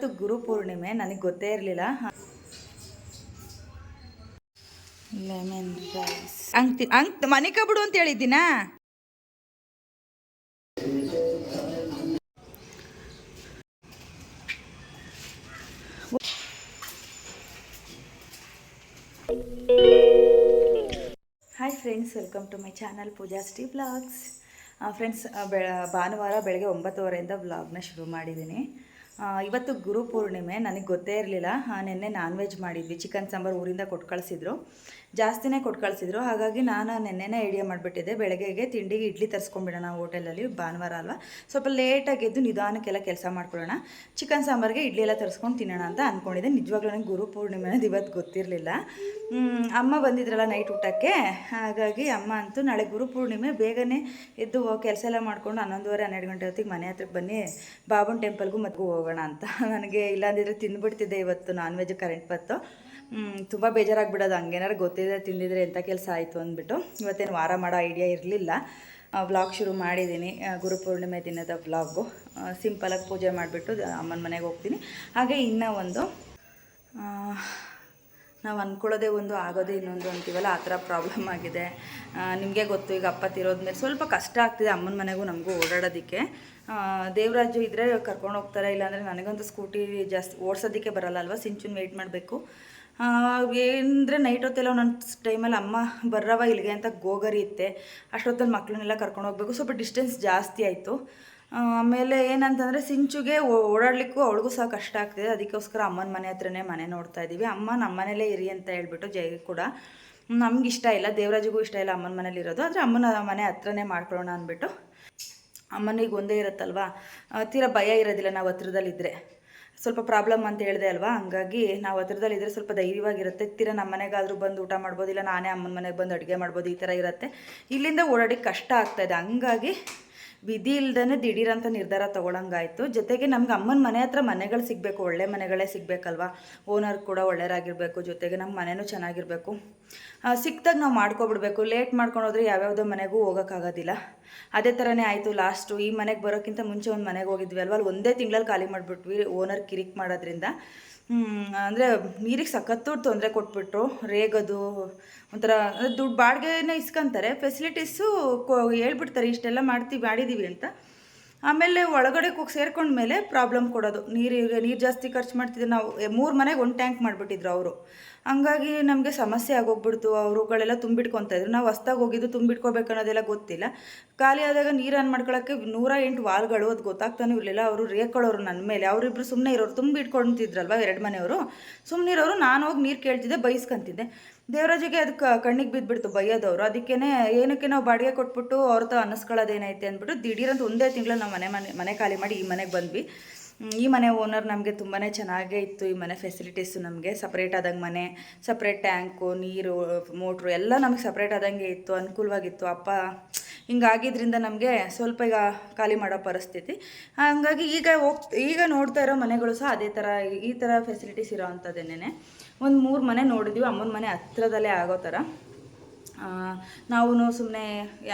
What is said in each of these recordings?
ಇವತ್ತು ಗುರು ಪೂರ್ಣಿಮೆ, ನನಗೆ ಗೊತ್ತೇ ಇರಲಿಲ್ಲ. ಲೆಮನ್ ರೈಸ್ ಅಂಗ್ ಅಂಗ್ ಮನೆ ಕಬಿಡು ಅಂತ ಹೇಳಿದ್ದೀನಾ? Hi friends welcome to my channel Pooja ಸ್ಟಿ blogs friends ಬೆ ಭಾನುವಾರ ಬೆಳಗ್ಗೆ ಒಂಬತ್ತುವರೆಯಿಂದ ಬ್ಲಾಗ್ನ ಶುರು ಮಾಡಿದ್ದೀನಿ. ಇವತ್ತು ಗುರು ಪೂರ್ಣಿಮೆ, ನನಗೆ ಗೊತ್ತೇ ಇರಲಿಲ್ಲ. ನಿನ್ನೆ ನಾನ್ ವೆಜ್ ಮಾಡಿದ್ವಿ. ಚಿಕನ್ ಸಾಂಬಾರು ಊರಿಂದ ಕೊಟ್ಟು ಕಳಿಸಿದ್ರು. ಜಾಸ್ತಿನೇ ಕೊಟ್ಟು ಕಳಿಸಿದ್ರು. ಹಾಗಾಗಿ ನಾನು ನೆನ್ನೆನೇ ಐಡಿಯಾ ಮಾಡಿಬಿಟ್ಟಿದ್ದೆ. ಬೆಳಗ್ಗೆಗೆ ತಿಂಡಿಗೆ ಇಡ್ಲಿ ತರಿಸ್ಕೊಂಬಿಡೋಣ ಹೋಟೆಲಲ್ಲಿ ಭಾನುವಾರ ಅಲ್ವಾ? ಸ್ವಲ್ಪ ಲೇಟಾಗಿ ಎದ್ದು ನಿಧಾನಕ್ಕೆಲ್ಲ ಕೆಲಸ ಮಾಡ್ಕೊಳ್ಳೋಣ. ಚಿಕನ್ ಸಾಂಬಾರಿಗೆ ಇಡ್ಲಿ ಎಲ್ಲ ತರಿಸ್ಕೊಂಡು ತಿನ್ನೋಣ ಅಂತ ಅಂದ್ಕೊಂಡಿದ್ದೆ ನಿಜವಾಗ್ಲೂ ನನಗೆ ಗುರು ಪೂರ್ಣಿಮೆ ಇವತ್ತು ಗೊತ್ತಿರಲಿಲ್ಲ. ಅಮ್ಮ ಬಂದಿದ್ರಲ್ಲ ನೈಟ್ ಊಟಕ್ಕೆ. ಹಾಗಾಗಿ ಅಮ್ಮ ಅಂತೂ ನಾಳೆ ಗುರು ಪೂರ್ಣಿಮೆ. ಬೇಗನೆ ಎದ್ದು ಕೆಲಸ ಎಲ್ಲ ಮಾಡ್ಕೊಂಡು ಹನ್ನೊಂದುವರೆ, ಹನ್ನೆರಡು ಗಂಟೆ ಹೊತ್ತಿಗೆ ಮನೆ ಹತ್ರಕ್ಕೆ ಬನ್ನಿ. ಬಾಬನ್ ಟೆಂಪಲ್ಗೂ ಮದ್ಗೂ ಹೋಗೋಣ ಅಂತ. ನನಗೆ ಇಲ್ಲಾಂದಿದ್ರೆ ತಿಂದುಬಿಡ್ತಿದ್ದೆ ಇವತ್ತು ನಾನ್ ವೆಜ್ ಕರೆಂಟ್ ಬತ್ತು ತುಂಬ ಬೇಜಾರಾಗ್ಬಿಡೋದು. ಹಂಗೇನಾರು ಗೊತ್ತಿದೆ ತಿಂದಿದ್ರೆ ಎಂಥ ಕೆಲಸ ಆಯಿತು ಅಂದ್ಬಿಟ್ಟು ಇವತ್ತೇನು ವಾರ ಮಾಡೋ ಐಡಿಯಾ ಇರಲಿಲ್ಲ. ವ್ಲಾಗ್ ಶುರು ಮಾಡಿದ್ದೀನಿ ಗುರುಪೂರ್ಣಿಮೆ ದಿನದ ವ್ಲಾಗು ಸಿಂಪಲಾಗಿ ಪೂಜೆ ಮಾಡಿಬಿಟ್ಟು ಅಮ್ಮನ ಮನೆಗೆ ಹೋಗ್ತೀನಿ. ಹಾಗೆ ಇನ್ನೂ ಒಂದು ನಾವು ಅಂದ್ಕೊಳ್ಳೋದೇ ಒಂದು, ಆಗೋದೇ ಇನ್ನೊಂದು ಅಂತೀವಲ್ಲ, ಆ ಥರ ಪ್ರಾಬ್ಲಮ್ ಆಗಿದೆ. ನಿಮಗೆ ಗೊತ್ತು, ಈಗ ಅಪ್ಪ ತಿರೋದ್ಮೇಲೆ ಸ್ವಲ್ಪ ಕಷ್ಟ ಆಗ್ತಿದೆ ಅಮ್ಮನ ಮನೆಗೂ ನಮಗೂ ಓಡಾಡೋದಕ್ಕೆ. ದೇವರಾಜು ಇದ್ದರೆ ಕರ್ಕೊಂಡು ಹೋಗ್ತಾರೆ, ಇಲ್ಲಾಂದರೆ ನನಗಂತೂ ಸ್ಕೂಟಿ ಜಾಸ್ತಿ ಓಡಿಸೋದಕ್ಕೆ ಬರಲ್ಲ ಅಲ್ವಾ? ಸಿಂಚುನ್ ವೆಯ್ಟ್ ಮಾಡಬೇಕು. ಏನಂದರೆ ನೈಟ್ ಹೊತ್ತೆಲ್ಲ ಒಂದೊಂದು ಟೈಮಲ್ಲಿ ಅಮ್ಮ ಬರ್ರವ ಇಲ್ಲಿಗೆ ಅಂತ ಗೋಗರಿ ಇತ್ತೆ. ಅಷ್ಟೊತ್ತಲ್ಲಿ ಮಕ್ಕಳನ್ನೆಲ್ಲ ಕರ್ಕೊಂಡು ಹೋಗ್ಬೇಕು. ಸ್ವಲ್ಪ ಡಿಸ್ಟೆನ್ಸ್ ಜಾಸ್ತಿ ಆಯಿತು. ಆಮೇಲೆ ಏನಂತಂದರೆ ಸಿಂಚುಗೆ ಓಡಾಡಲಿಕ್ಕೂ ಅವಳಿಗೂ ಸಹ ಕಷ್ಟ ಆಗ್ತಿದೆ. ಅದಕ್ಕೋಸ್ಕರ ಅಮ್ಮನ ಮನೆ ಹತ್ರನೇ ಮನೆ ನೋಡ್ತಾ ಇದ್ದೀವಿ. ಅಮ್ಮ ನಮ್ಮ ಮನೇಲೇ ಇರಿ ಅಂತ ಹೇಳ್ಬಿಟ್ಟು ಜೈ ಕೂಡ ನಮ್ಗೆ ಇಷ್ಟ ಇಲ್ಲ. ದೇವರಾಜಿಗೂ ಇಷ್ಟ ಇಲ್ಲ ಅಮ್ಮನ ಮನೇಲಿ ಇರೋದು. ಆದರೆ ಅಮ್ಮನ ಮನೆ ಹತ್ರನೇ ಮಾಡ್ಕೊಳ್ಳೋಣ ಅಂದ್ಬಿಟ್ಟು ಅಮ್ಮನಿಗೆ ಒಂದೇ ಇರುತ್ತಲ್ವಾ? ತೀರಾ ಭಯ ಇರೋದಿಲ್ಲ. ನಾವು ಹತ್ರದಲ್ಲಿದ್ದರೆ ಸ್ವಲ್ಪ ಪ್ರಾಬ್ಲಮ್ ಅಂತ ಹೇಳಿದೆ ಅಲ್ವಾ? ಹಂಗಾಗಿ ನಾವು ಹತ್ರದಲ್ಲಿದ್ದರೆ ಸ್ವಲ್ಪ ಧೈರ್ಯವಾಗಿರುತ್ತೆ. ತೀರ ನಮ್ಮ ಮನೆಗಾದರೂ ಬಂದು ಊಟ ಮಾಡ್ಬೋದು, ಇಲ್ಲ ನಾನೇ ಅಮ್ಮನ ಮನೆಗೆ ಬಂದು ಅಡುಗೆ ಮಾಡ್ಬೋದು, ಈ ಥರ ಇರುತ್ತೆ. ಇಲ್ಲಿಂದ ಓಡಾಡಿ ಕಷ್ಟ ಆಗ್ತಾಯಿದೆ ಹಂಗಾಗಿ ವಿಧಿ ಇಲ್ದೇ ದಿಢೀರಂತ ನಿರ್ಧಾರ ತೊಗೊಳಂಗಾಯ್ತು. ಜೊತೆಗೆ ನಮ್ಗೆ ಅಮ್ಮನ ಮನೆ ಹತ್ರ ಮನೆಗಳು ಸಿಗಬೇಕು, ಒಳ್ಳೆ ಮನೆಗಳೇ ಸಿಗಬೇಕಲ್ವಾ? ಓನರ್ ಕೂಡ ಒಳ್ಳೆಯರಾಗಿರಬೇಕು ಜೊತೆಗೆ ನಮ್ಮ ಮನೆಯೂ ಚೆನ್ನಾಗಿರಬೇಕು. ಸಿಕ್ತಾಗ ನಾವು ಮಾಡ್ಕೊಬಿಡ್ಬೇಕು. ಲೇಟ್ ಮಾಡ್ಕೊಂಡು ಹೋದರೆ ಯಾವ್ಯಾವುದೋ ಮನೆಗೂ ಹೋಗೋಕ್ಕಾಗೋದಿಲ್ಲ. ಅದೇ ಥರನೇ ಆಯಿತು ಲಾಸ್ಟು ಈ ಮನೆಗೆ ಬರೋಕ್ಕಿಂತ ಮುಂಚೆ ಒಂದು ಮನೆಗೆ ಹೋಗಿದ್ವಿ ಅಲ್ವಾ? ಅಲ್ಲಿ ಒಂದೇ ತಿಂಗಳಲ್ಲಿ ಖಾಲಿ ಮಾಡಿಬಿಟ್ವಿ ಓನರ್ ಕಿರಿಕ್ ಮಾಡೋದ್ರಿಂದ. ಅಂದರೆ ನೀರಿಗೆ ಸಖತ್ತು ತೊಂದರೆ ಕೊಟ್ಬಿಟ್ರು, ರೇಗೋದು, ಒಂಥರ ದುಡ್ಡು ಬಾಡಿಗೆನ ಇಸ್ಕೊಂತಾರೆ. ಫೆಸಿಲಿಟೀಸು ಕೊ ಹೇಳ್ಬಿಡ್ತಾರೆ, ಇಷ್ಟೆಲ್ಲ ಮಾಡ್ತೀವಿ ಮಾಡಿದ್ದೀವಿ ಅಂತ. ಆಮೇಲೆ ಒಳಗಡೆ ಹೋಗಿ ಸೇರ್ಕೊಂಡ್ಮೇಲೆ ಪ್ರಾಬ್ಲಮ್ ಕೊಡೋದು. ನೀರಿಗೆ ನೀರು ಜಾಸ್ತಿ ಖರ್ಚು ಮಾಡ್ತಿದ್ರು ನಾವು ಮೂರು ಮನೆಗೆ ಒಂದು ಟ್ಯಾಂಕ್ ಮಾಡಿಬಿಟ್ಟಿದ್ರು ಅವರು. ಹಂಗಾಗಿ ನಮಗೆ ಸಮಸ್ಯೆ ಆಗೋಗ್ಬಿಡ್ತು. ಅವರುಗಳೆಲ್ಲ ತುಂಬಿಟ್ಕೊತಾ ಇದ್ರು. ನಾವು ಹೊಸ್ದಾಗಿ ಹೋಗಿದ್ದು ತುಂಬಿಟ್ಕೋಬೇಕು ಅನ್ನೋದೆಲ್ಲ ಗೊತ್ತಿಲ್ಲ. ಖಾಲಿ ಆದಾಗ ನೀರು ಆನ್ ಮಾಡ್ಕೊಳಕ್ಕೆ ನೂರ ಎಂಟು ವಾಲ್ಗಳು ಅದು ಗೊತ್ತಾಗ್ತಾನೆ ಇರಲಿಲ್ಲ. ಅವರು ರೇಕೊಳ್ಳೋರು ನನ್ನ ಮೇಲೆ. ಅವರಿಬ್ಬರು ಸುಮ್ಮನೆ ಇರೋರು. ತುಂಬಿಟ್ಕೊಳ್ತಿದ್ರಲ್ವ ಎರಡು ಮನೆಯವರು? ಸುಮ್ಮನೆ ಇರೋರು. ನಾನು ಹೋಗಿ ನೀರು ಕೇಳ್ತಿದ್ದೆ, ಬೈಸ್ಕೊಂತಿದ್ದೆ. ದೇವರಾಜಿಗೆ ಅದಕ್ಕೆ ಕಣ್ಣಿಗೆ ಬಿದ್ದುಬಿಡ್ತು ಬೈಯೋದವ್ರು. ಅದಕ್ಕೇ ಏನಕ್ಕೆ ನಾವು ಬಾಡಿಗೆ ಕೊಟ್ಬಿಟ್ಟು ಅವ್ರ ಹತ್ರ ಅನ್ನಿಸ್ಕೊಳ್ಳೋದೇನೈತೆ ಅಂದ್ಬಿಟ್ಟು ದಿಢೀರಂತ ಒಂದೇ ತಿಂಗಳು ನಾವು ಮನೆ ಮನೆ ಮನೆ ಖಾಲಿ ಮಾಡಿ ಈ ಮನೆಗೆ ಬಂದ್ವಿ. ಈ ಮನೆ ಓನರ್ ನಮಗೆ ತುಂಬಾ ಚೆನ್ನಾಗೇ ಇತ್ತು, ಈ ಮನೆ ಫೆಸಿಲಿಟೀಸು ನಮಗೆ. ಸಪ್ರೇಟ್ ಆದಂಗೆ ಮನೆ ಸಪ್ರೇಟ್ ಟ್ಯಾಂಕು ನೀರು ಮೋಟ್ರು ಎಲ್ಲ ನಮಗೆ ಸಪ್ರೇಟ್ ಆದಂಗೆ ಇತ್ತು, ಅನುಕೂಲವಾಗಿತ್ತು. ಅಪ್ಪ ಹಿಂಗಾಗಿದ್ದರಿಂದ ನಮಗೆ ಸ್ವಲ್ಪ ಈಗ ಖಾಲಿ ಮಾಡೋ ಪರಿಸ್ಥಿತಿ. ಹಂಗಾಗಿ ಈಗ ಹೋಗ್, ಈಗ ನೋಡ್ತಾ ಇರೋ ಮನೆಗಳು ಸಹ ಅದೇ ಥರ ಈ ಥರ ಫೆಸಿಲಿಟೀಸ್ ಇರೋ ಅಂಥದ್ದೇನೆ ಒಂದು ಮೂರು ಮನೆ ನೋಡಿದ್ವಿ, ಅಮ್ಮನ ಮನೆ ಹತ್ರದಲ್ಲೇ ಆಗೋ ಥರ ನಾವು ಸುಮ್ಮನೆ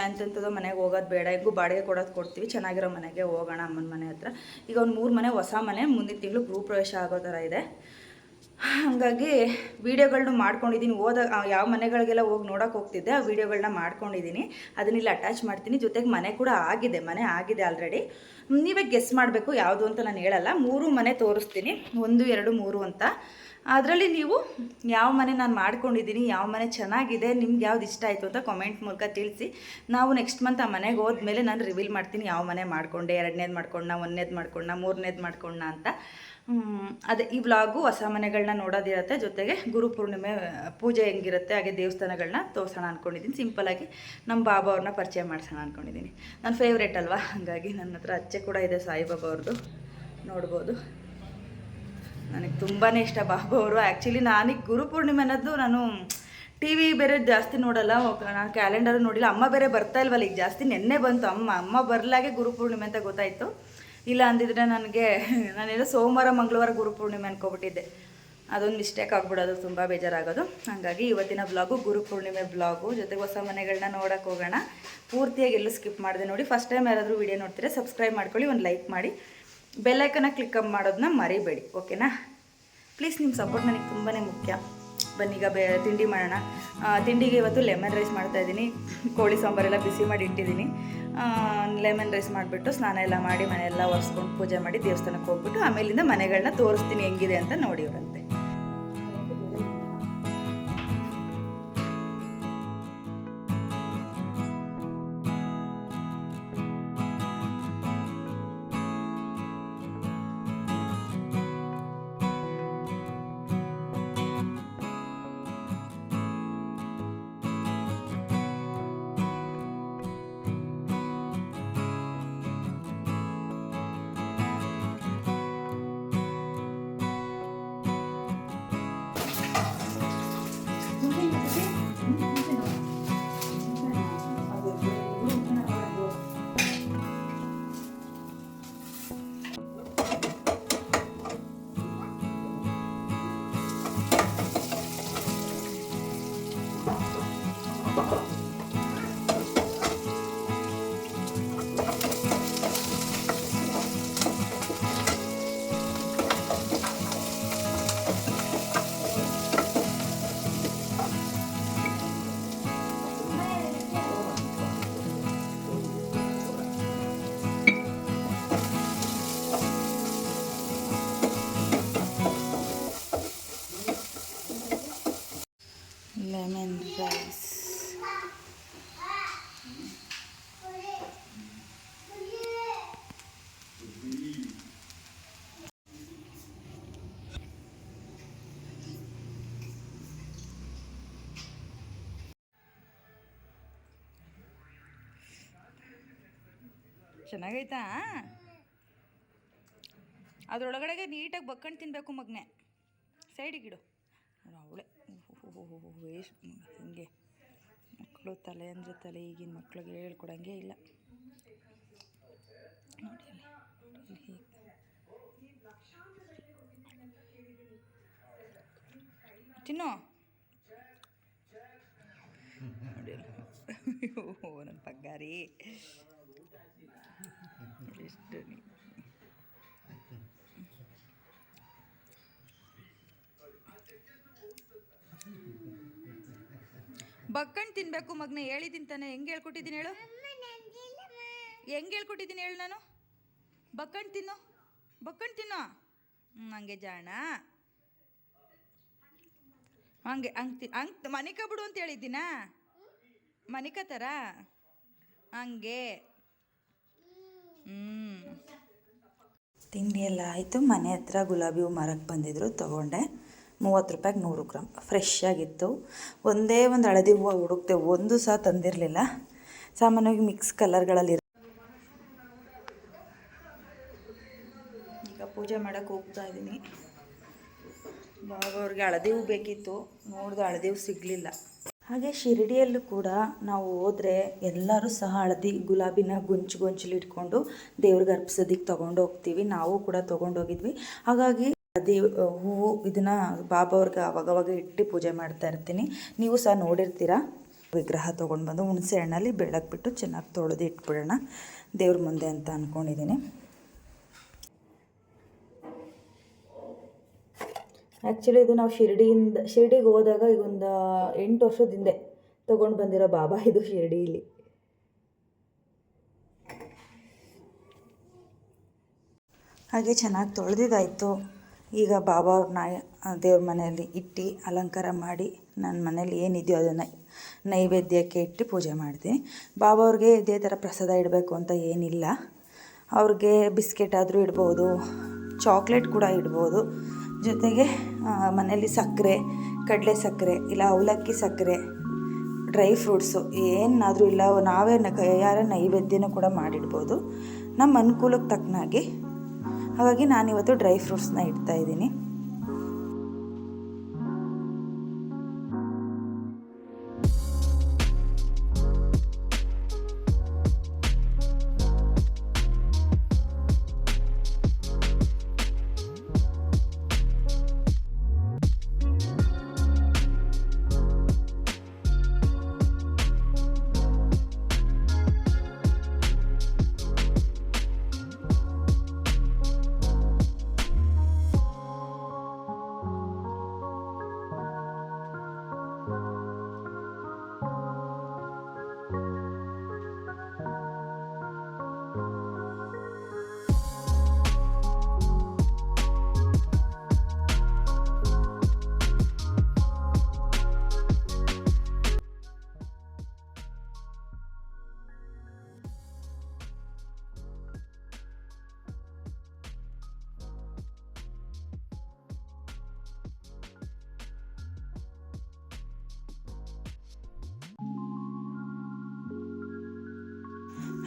ಎಂತೆಂಥದೋ ಮನೆಗೆ ಹೋಗೋದು ಬೇಡ, ಹೆಂಗೂ ಬಾಡಿಗೆ ಕೊಡೋದು ಕೊಡ್ತೀವಿ, ಚೆನ್ನಾಗಿರೋ ಮನೆಗೆ ಹೋಗೋಣ ಅಮ್ಮನ ಮನೆ ಹತ್ರ. ಈಗ ಒಂದು ಮೂರು ಮನೆ ಹೊಸ ಮನೆ, ಮುಂದಿನ ತಿಂಗಳು ಗೃಹ ಪ್ರವೇಶ ಆಗೋ ಥರ ಇದೆ. ಹಾಗಾಗಿ ವೀಡಿಯೋಗಳನ್ನ ಮಾಡ್ಕೊಂಡಿದ್ದೀನಿ ಹೋದ ಯಾವ ಮನೆಗಳಿಗೆಲ್ಲ ಹೋಗಿ ನೋಡೋಕೆ ಹೋಗ್ತಿದ್ದೆ, ಆ ವೀಡಿಯೋಗಳನ್ನ ಮಾಡ್ಕೊಂಡಿದ್ದೀನಿ ಅದನ್ನಿಲ್ಲಿ ಅಟ್ಯಾಚ್ ಮಾಡ್ತೀನಿ. ಜೊತೆಗೆ ಮನೆ ಕೂಡ ಆಗಿದೆ, ಮನೆ ಆಗಿದೆ ಆಲ್ರೆಡಿ ನೀವೇ ಗೆಸ್ ಮಾಡಬೇಕು ಯಾವುದು ಅಂತ ನಾನು ಹೇಳಲ್ಲ. ಮೂರು ಮನೆ ತೋರಿಸ್ತೀನಿ. ಒಂದು, ಎರಡು, ಮೂರು ಅಂತ. ಅದರಲ್ಲಿ ನೀವು ಯಾವ ಮನೆ ನಾನು ಮಾಡ್ಕೊಂಡಿದ್ದೀನಿ, ಯಾವ ಮನೆ ಚೆನ್ನಾಗಿದೆ, ನಿಮ್ಗೆ ಯಾವ್ದು ಇಷ್ಟ ಆಯಿತು ಅಂತ ಕಾಮೆಂಟ್ ಮೂಲಕ ತಿಳಿಸಿ. ನಾವು ನೆಕ್ಸ್ಟ್ ಮಂತ್ ಆ ಮನೆಗೆ ಹೋದ್ಮೇಲೆ ನಾನು ರಿವೀಲ್ ಮಾಡ್ತೀನಿ ಯಾವ ಮನೆ ಮಾಡ್ಕೊಂಡೆ, ಎರಡನೇದು ಮಾಡ್ಕೊಂಡ ಒಂದನೇದು ಮಾಡ್ಕೊಂಡ ಮೂರನೇದು ಮಾಡ್ಕೊಂಡ ಅಂತ. ಅದೇ ಈ ವ್ಲಾಗು ಹೊಸ ಮನೆಗಳನ್ನ ನೋಡೋದಿರುತ್ತೆ, ಜೊತೆಗೆ ಗುರು ಪೂರ್ಣಿಮೆ, ಪೂಜೆ ಹೆಂಗಿರುತ್ತೆ, ಹಾಗೆ ದೇವಸ್ಥಾನಗಳನ್ನ ತೋರಿಸೋಣ ಅಂದ್ಕೊಂಡಿದ್ದೀನಿ ಸಿಂಪಲಾಗಿ ನಮ್ಮ ಬಾಬಾ ಅವ್ರನ್ನ ಪರಿಚಯ ಮಾಡಿಸೋಣ ಅಂದ್ಕೊಂಡಿದ್ದೀನಿ ನನ್ನ ಫೇವ್ರೇಟ್ ಅಲ್ವಾ? ಹಾಗಾಗಿ ನನ್ನ ಹತ್ರ ಅಚ್ಚೆ ಕೂಡ ಇದೆ ಸಾಯಿಬಾಬಾ ಅವ್ರದ್ದು ನೋಡ್ಬೋದು. ನನಗೆ ತುಂಬಾ ಇಷ್ಟ ಬಾಬು ಅವರು. ಆ್ಯಕ್ಚುಲಿ ನಾನೀಗ ಅನ್ನೋದು ನಾನು ಟಿ ವಿ ಬೇರೆ ಜಾಸ್ತಿ ನೋಡಲ್ಲ. ನಾನು ಕ್ಯಾಲೆಂಡರು ನೋಡಿಲ್ಲ. ಅಮ್ಮ ಬೇರೆ ಬರ್ತಾ ಇಲ್ವಲ್ಲ, ಈಗ ಜಾಸ್ತಿ ನೆನ್ನೆ ಬಂತು. ಅಮ್ಮ ಅಮ್ಮ ಬರಲಾಗೆ ಗುರು ಪೂರ್ಣಿಮೆ ಅಂತ ಗೊತ್ತಾಯಿತು. ಇಲ್ಲ ಅಂದಿದ್ರೆ ನನಗೆ, ನಾನೇನೋ ಸೋಮವಾರ, ಮಂಗಳವಾರ ಗುರು ಪೂರ್ಣಿಮೆ ಅನ್ಕೊಬಿಟ್ಟಿದ್ದೆ. ಅದೊಂದು ಮಿಸ್ಟೇಕ್ ಆಗ್ಬಿಡೋದು, ತುಂಬ ಬೇಜಾರಾಗೋದು. ಹಾಗಾಗಿ ಇವತ್ತಿನ ಬ್ಲಾಗು ಗುರು ಪೂರ್ಣಿಮೆ ಬ್ಲಾಗು ಜೊತೆಗೆ ಹೊಸ ಮನೆಗಳನ್ನ ನೋಡೋಕೆ ಹೋಗೋಣ. ಪೂರ್ತಿಯಾಗಿ ಎಲ್ಲೂ ಸ್ಕಿಪ್ ಮಾಡಿದೆ ನೋಡಿ. ಫಸ್ಟ್ ಟೈಮ್ ಯಾರಾದರೂ ವಿಡಿಯೋ ನೋಡ್ತೀರಾ ಸಬ್ಸ್ಕ್ರೈಬ್ ಮಾಡ್ಕೊಳ್ಳಿ, ಒಂದು ಲೈಕ್ ಮಾಡಿ. ಬೆಲ್ಲೈಕನ್ನ ಕ್ಲಿಕ್ ಮಾಡೋದನ್ನ ಮರಿಬೇಡಿ ಓಕೆನಾ ಪ್ಲೀಸ್ ನಿಮ್ಮ ಸಪೋರ್ಟ್ ನನಗೆ ತುಂಬಾ ಮುಖ್ಯ. ಬನ್ನೀಗ ಬೆ ತಿಂಡಿ ಮಾಡೋಣ. ತಿಂಡಿಗೆ ಇವತ್ತು ಲೆಮನ್ ರೈಸ್ ಮಾಡ್ತಾ ಇದ್ದೀನಿ. ಕೋಳಿ ಸಾಂಬಾರೆಲ್ಲ ಬಿಸಿ ಮಾಡಿ ಇಟ್ಟಿದ್ದೀನಿ. ಲೆಮನ್ ರೈಸ್ ಮಾಡಿಬಿಟ್ಟು ಸ್ನಾನ ಎಲ್ಲ ಮಾಡಿ ಮನೆಯೆಲ್ಲ ಒರೆಸ್ಕೊಂಡು ಪೂಜೆ ಮಾಡಿ ದೇವಸ್ಥಾನಕ್ಕೆ ಹೋಗ್ಬಿಟ್ಟು ಆಮೇಲಿಂದ ಮನೆಗಳನ್ನ ತೋರಿಸ್ತೀನಿ ಹೆಂಗಿದೆ ಅಂತ ನೋಡಿ ನೋಡಿವ್ರಂತೆ ಚೆನ್ನಾಗೈತಾ? ಅದರೊಳಗಡೆಗೆ ನೀಟಾಗಿ ಬಕ್ಕಂಡು ತಿನ್ನಬೇಕು ಮಗನೆ. ಸೈಡಿಗಿಡು ಅವಳೆ. ವೇಸ್ಟ್ ಹಿಂಗೆ. ಮಕ್ಕಳು ತಲೆ ಅಂದರೆ ತಲೆ ಈಗಿನ ಮಕ್ಳಿಗೆ ಹೇಳ್ಕೊಡಂಗೆ ಇಲ್ಲ. ನೋಡಿ ಅಲ್ಲಿ, ನೋಡಿ ಅಲ್ಲಿ. ನನ್ನ ಪಗ್ಗಾರಿ. ಎಷ್ಟು ತಿನ್ಬೇಕು ಮಗ್ನ ಹೇಳಿದ್ದೀನಿ ತಾನೆ. ಹೆಂಗೆ ಹೇಳ್ಕೊಟ್ಟಿದ್ದೀನಿ ಹೇಳು? ಹೆಂಗೆ ಹೇಳ್ಕೊಟ್ಟಿದ್ದೀನಿ ಹೇಳು ನಾನು? ಬಕ್ಕಂಡು ತಿನ್ನು. ಬಕ್ಕಣ್ ತಿನ್ನು. ಹಂಗೆ ಜಾಣ. ಹಂಗೆ ಹಂಗೆ ತಿ, ಹಂಗೆ ಮನಿಕ ಬಿಡು ಅಂತ ಹೇಳಿದ್ದೀನಾ? ಮನಿಕ ಥರ? ಹಂಗೆ. ತಿಂಡಿ ಎಲ್ಲ ಆಯಿತು. ಮನೆ ಹತ್ರ ಗುಲಾಬಿ ಹೂ ಮರಕ್ಕೆ ಬಂದಿದ್ರು. ತೊಗೊಂಡೆ. ಮೂವತ್ತು ರೂಪಾಯಿಗೆ ನೂರು ಗ್ರಾಮ್ ಫ್ರೆಶ್ ಆಗಿತ್ತು. ಒಂದೇ ಒಂದು ಹಳದಿ ಹೂವು ಹುಡುಕ್ತೆ ಒಂದು ಸಹ ತಂದಿರಲಿಲ್ಲ. ಸಾಮಾನ್ಯವಾಗಿ ಮಿಕ್ಸ್ ಕಲರ್ಗಳಲ್ಲಿ ಈಗ ಪೂಜೆ ಮಾಡೋಕ್ಕೆ ಹೋಗ್ತಾ ಇದ್ದೀನಿ ಬಾಬಾ ಅವ್ರಿಗೆ ಹಳದಿ ಹೂ ಬೇಕಿತ್ತು. ನೋಡಿದ ಹಳದಿ ಹೂ ಸಿಗಲಿಲ್ಲ. ಹಾಗೆ ಶಿರಡಿಯಲ್ಲೂ ಕೂಡ ನಾವು ಹೋದರೆ ಎಲ್ಲರೂ ಸಹ ಹಳದಿ ಗುಲಾಬಿನ ಗೊಂಚು ಇಟ್ಕೊಂಡು ದೇವ್ರಿಗೆ ಅರ್ಪಿಸೋದಕ್ಕೆ ತೊಗೊಂಡು ಹೋಗ್ತೀವಿ. ನಾವು ಕೂಡ ತೊಗೊಂಡೋಗಿದ್ವಿ ಹಾಗಾಗಿ ದೇವ್ ಹೂವು ಇದನ್ನು ಬಾಬಾವ್ರಿಗೆ ಅವಾಗ ಅವಾಗವಾಗ ಇಟ್ಟು ಪೂಜೆ ಮಾಡ್ತಾ ಇರ್ತೀನಿ. ನೀವು ಸಹ ನೋಡಿರ್ತೀರಾ? ವಿಗ್ರಹ ತೊಗೊಂಡು ಬಂದು ಹುಣಸೆ ಹಣ್ಣಲ್ಲಿ ಬೆಳಗ್ಗೆ ಬಿಟ್ಟು ಚೆನ್ನಾಗಿ ತೊಳೆದು ಇಟ್ಬಿಡೋಣ. ದೇವ್ರ ಮುಂದೆ ಅಂತ ಅಂದ್ಕೊಂಡಿದ್ದೀನಿ ಆ್ಯಕ್ಚುಲಿ ಇದು ನಾವು ಶಿರಡಿಯಿಂದ, ಶಿರಡಿಗೆ ಹೋದಾಗ ಈಗ ಒಂದು ಎಂಟು ವರ್ಷದ ಹಿಂದೆ ತೊಗೊಂಡು ಬಂದಿರೋ ಬಾಬಾ ಇದು ಶಿರಡಿಲಿ ಹಾಗೆ ಚೆನ್ನಾಗಿ ತೊಳೆದಿದ್ದಾಯಿತು. ಈಗ ಬಾಬಾ ಅವ್ರನ್ನ ದೇವ್ರ ಮನೆಯಲ್ಲಿ ಇಟ್ಟು ಅಲಂಕಾರ ಮಾಡಿ ನನ್ನ ಮನೇಲಿ ಏನಿದೆಯೋ ಅದನ್ನು ನೈವೇದ್ಯಕ್ಕೆ ಇಟ್ಟು ಪೂಜೆ ಮಾಡಿದೆ. ಬಾಬಾ ಅವ್ರಿಗೆ ಇದೇ ಥರ ಪ್ರಸಾದ ಇಡಬೇಕು ಅಂತ ಏನಿಲ್ಲ. ಅವ್ರಿಗೆ ಬಿಸ್ಕೆಟ್ ಆದರೂ ಇಡ್ಬೋದು, ಚಾಕ್ಲೇಟ್ ಕೂಡ ಇಡ್ಬೋದು. ಜೊತೆಗೆ ಮನೆಯಲ್ಲಿ ಸಕ್ಕರೆ, ಕಡಲೆ ಸಕ್ಕರೆ, ಇಲ್ಲ ಅವಲಕ್ಕಿ ಸಕ್ಕರೆ ಡ್ರೈ ಫ್ರೂಟ್ಸು ಏನಾದರೂ ಇಲ್ಲ, ನಾವೇ ಕೈಯಾರ ನೈವೇದ್ಯನೂ ಕೂಡ ಮಾಡಿಡ್ಬೋದು. ನಮ್ಮ ಅನುಕೂಲಕ್ಕೆ ತಕ್ಕನಾಗಿ ಹಾಗಾಗಿ ನಾನಿವತ್ತು ಡ್ರೈ ಫ್ರೂಟ್ಸ್ನ ಇಡ್ತಾ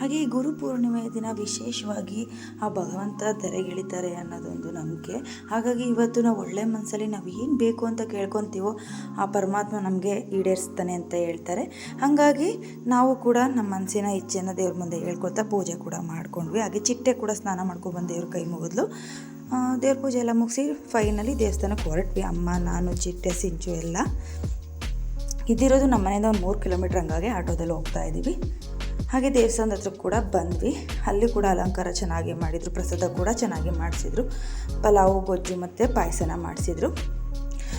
ಹಾಗೆ ಗುರು ಪೂರ್ಣಿಮೆಯ ದಿನ ವಿಶೇಷವಾಗಿ ಆ ಭಗವಂತ ತೆರೆಗಿಳಿತಾರೆ ಅನ್ನೋದೊಂದು ನಂಬಿಕೆ. ಹಾಗಾಗಿ ಇವತ್ತು ನಾವು ಒಳ್ಳೆ ಮನಸ್ಸಲ್ಲಿ ನಾವು ಏನು ಬೇಕು ಅಂತ ಕೇಳ್ಕೊತೀವೋ ಆ ಪರಮಾತ್ಮ ನಮಗೆ ಈಡೇರಿಸ್ತಾನೆ ಅಂತ ಹೇಳ್ತಾರೆ. ಹಾಗಾಗಿ ನಾವು ಕೂಡ ನಮ್ಮ ಮನಸ್ಸಿನ ಇಚ್ಛೆನ ದೇವ್ರ ಮುಂದೆ ಹೇಳ್ಕೊತಾ ಪೂಜೆ ಕೂಡ ಮಾಡ್ಕೊಂಡ್ವಿ. ಹಾಗೆ ಚಿಟ್ಟೆ ಕೂಡ ಸ್ನಾನ ಮಾಡ್ಕೊಬಂದು ದೇವ್ರ ಕೈ ಮುಗಿದ್ಲು. ದೇವ್ರ ಪೂಜೆ ಎಲ್ಲ ಮುಗಿಸಿ ಫೈನಲಿ ದೇವಸ್ಥಾನಕ್ಕೆ ಹೊರಟ್ವಿ. ಅಮ್ಮ, ನಾನು, ಚಿಟ್ಟೆ, ಸಿಂಚು ಎಲ್ಲ. ಇದ್ದಿರೋದು ನಮ್ಮ ಮನೆಯಿಂದ ಒಂದು ಮೂರು ಕಿಲೋಮೀಟ್ರ್ ಹಂಗಾಗಿ ಆಟೋದಲ್ಲಿ ಹೋಗ್ತಾ ಇದ್ದೀವಿ. ಹಾಗೆ ದೇವಸ್ಥಾನದ ಹತ್ರ ಕೂಡ ಬಂದ್ವಿ. ಅಲ್ಲಿ ಕೂಡ ಅಲಂಕಾರ ಚೆನ್ನಾಗಿ ಮಾಡಿದರು, ಪ್ರಸಾದ ಕೂಡ ಚೆನ್ನಾಗಿ ಮಾಡಿಸಿದ್ರು. ಪಲಾವು, ಗೊಜ್ಜು ಮತ್ತು ಪಾಯಸನ ಮಾಡಿಸಿದ್ರು.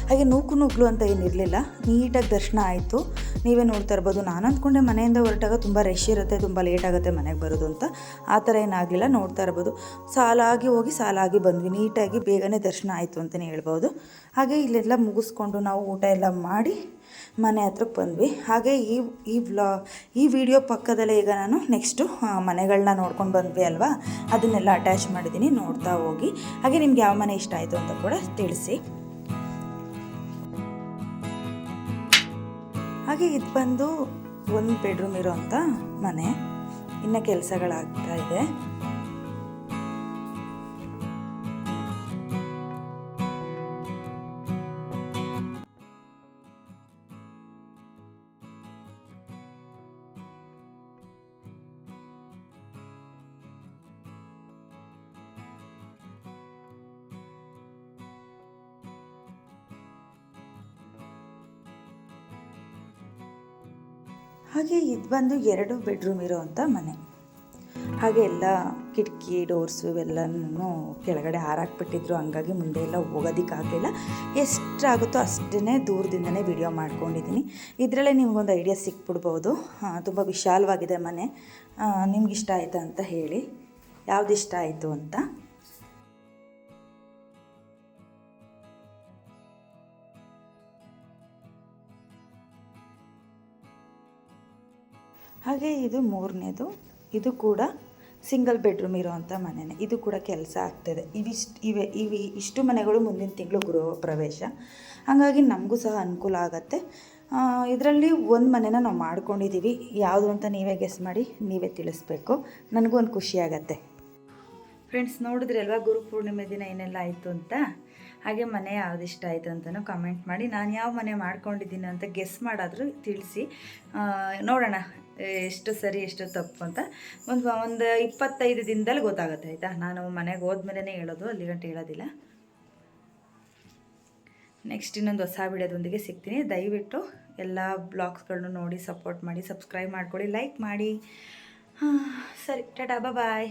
ಹಾಗೆ ನೂಕು ನುಗ್ಲು ಅಂತ ಏನಿರಲಿಲ್ಲ ನೀಟಾಗಿ ದರ್ಶನ ಆಯಿತು. ನೀವೇ ನೋಡ್ತಾ ಇರ್ಬೋದು. ನಾನು ಅಂದ್ಕೊಂಡೆ ಮನೆಯಿಂದ ಹೊರಟಾಗ ತುಂಬ ರಶ್ ಇರುತ್ತೆ, ತುಂಬ ಲೇಟ್ ಆಗುತ್ತೆ ಮನೆಗೆ ಬರೋದು ಅಂತ. ಆ ಥರ ಏನಾಗಲಿಲ್ಲ ನೋಡ್ತಾ ಇರ್ಬೋದು. ಸಾಲಾಗಿ ಹೋಗಿ ಸಾಲಾಗಿ ಬಂದ್ವಿ. ನೀಟಾಗಿ ಬೇಗನೆ ದರ್ಶನ ಆಯಿತು ಅಂತಲೇ ಹೇಳ್ಬೋದು. ಹಾಗೆ ಇಲ್ಲೆಲ್ಲ ಮುಗಿಸ್ಕೊಂಡು ನಾವು ಊಟ ಎಲ್ಲ ಮಾಡಿ ಮನೆ ಹತ್ರಕ್ಕೆ ಬಂದ್ವಿ. ಹಾಗೆ ಈ ಈ ವ್ಲಾ, ಈ ವಿಡಿಯೋ ಪಕ್ಕದಲ್ಲೇ ಈಗ ನಾನು ನೆಕ್ಸ್ಟು ಮನೆಗಳನ್ನ ನೋಡ್ಕೊಂಡು ಬಂದ್ವಿ ಅಲ್ವಾ? ಅದನ್ನೆಲ್ಲ ಅಟ್ಯಾಚ್ ಮಾಡಿದ್ದೀನಿ, ನೋಡ್ತಾ ಹೋಗಿ. ಹಾಗೆ ನಿಮ್ಗೆ ಯಾವ ಮನೆ ಇಷ್ಟ ಆಯಿತು ಅಂತ ಕೂಡ ತಿಳಿಸಿ. ಹಾಗೆ ಇದು ಬಂದು ಒಂದು ಬೆಡ್ರೂಮ್ ಇರೋಂಥ ಮನೆ. ಇನ್ನು ಕೆಲಸಗಳಾಗ್ತಾ ಇದೆ. ಹಾಗೆ ಇದು ಬಂದು ಎರಡು ಬೆಡ್ರೂಮ್ ಇರೋವಂಥ ಮನೆ. ಹಾಗೆ ಎಲ್ಲ ಕಿಟಕಿ ಡೋರ್ಸು ಇವೆಲ್ಲನೂ ಕೆಳಗಡೆ ಹಾರಾಕ್ಬಿಟ್ಟಿದ್ರು. ಹಂಗಾಗಿ ಮುಂದೆ ಎಲ್ಲ ಹೋಗೋದಕ್ಕಾಗಲಿಲ್ಲ ಎಷ್ಟಾಗುತ್ತೋ ಅಷ್ಟೇ ದೂರದಿಂದನೇ ವಿಡಿಯೋ ಮಾಡ್ಕೊಂಡಿದ್ದೀನಿ. ಇದರಲ್ಲೇ ನಿಮಗೊಂದು ಐಡಿಯಾ ಸಿಕ್ಬಿಡ್ಬೋದು. ತುಂಬ ವಿಶಾಲವಾಗಿದೆ ಮನೆ. ನಿಮ್ಗೆ ಇಷ್ಟ ಆಯಿತಾ ಅಂತ ಹೇಳಿ. ಯಾವುದಿಷ್ಟ ಆಯಿತು ಅಂತ. ಹಾಗೆ ಇದು ಮೂರನೇದು. ಇದು ಕೂಡ ಸಿಂಗಲ್ ಬೆಡ್ರೂಮ್ ಇರೋವಂಥ ಮನೆಯೇ ಇದು ಕೂಡ ಕೆಲಸ ಆಗ್ತದೆ. ಇವಿಷ್ಟು, ಇವೆ, ಇವಿ ಇಷ್ಟು ಮನೆಗಳು ಮುಂದಿನ ತಿಂಗಳು ಗೃಹ ಪ್ರವೇಶ. ಹಾಗಾಗಿ ನಮಗೂ ಸಹ ಅನುಕೂಲ ಆಗತ್ತೆ. ಇದರಲ್ಲಿ ಒಂದು ಮನೆನ ನಾವು ಮಾಡ್ಕೊಂಡಿದ್ದೀವಿ ಯಾವುದು ಅಂತ ನೀವೇ ಗೆಸ್ ಮಾಡಿ, ನೀವೇ ತಿಳಿಸ್ಬೇಕು. ನನಗೂ ಒಂದು ಖುಷಿ ಆಗುತ್ತೆ. ಫ್ರೆಂಡ್ಸ್ ನೋಡಿದ್ರಲ್ವಾ ಗುರು ಪೂರ್ಣಿಮೆ ದಿನ ಏನೆಲ್ಲ ಆಯಿತು ಅಂತ? ಹಾಗೆ ಮನೆ ಯಾವ್ದು ಇಷ್ಟ ಆಯಿತು ಅಂತಲೂ ಕಮೆಂಟ್ ಮಾಡಿ. ನಾನು ಯಾವ ಮನೆ ಮಾಡ್ಕೊಂಡಿದ್ದೀನಿ ಅಂತ ಗೆಸ್ ಮಾಡಾದರೂ ತಿಳಿಸಿ. ನೋಡೋಣ. ಎಷ್ಟು ಸರಿ ಎಷ್ಟು ತಪ್ಪು ಅಂತ. ಒಂದು ಒಂದು ಇಪ್ಪತ್ತೈದು ದಿನದಲ್ಲಿ ಗೊತ್ತಾಗುತ್ತೆ, ಆಯಿತಾ? ನಾನು ಮನೆಗೆ ಹೋದ್ಮೇಲೆ ಹೇಳೋದು, ಅಲ್ಲಿ ಗಂಟೆ ಹೇಳೋದಿಲ್ಲ. ನೆಕ್ಸ್ಟ್ ಇನ್ನೊಂದು ಹೊಸ ವಿಡಿಯೋದೊಂದಿಗೆ ಸಿಗ್ತೀನಿ. ದಯವಿಟ್ಟು ಎಲ್ಲ ಬ್ಲಾಗ್ಸ್ಗಳನ್ನು ನೋಡಿ ಸಪೋರ್ಟ್ ಮಾಡಿ ಸಬ್ಸ್ಕ್ರೈಬ್ ಮಾಡ್ಕೊಳ್ಳಿ ಲೈಕ್ ಮಾಡಿ. ಹಾಂ, ಸರಿ, ಟಾಟಾ ಬಾಯ್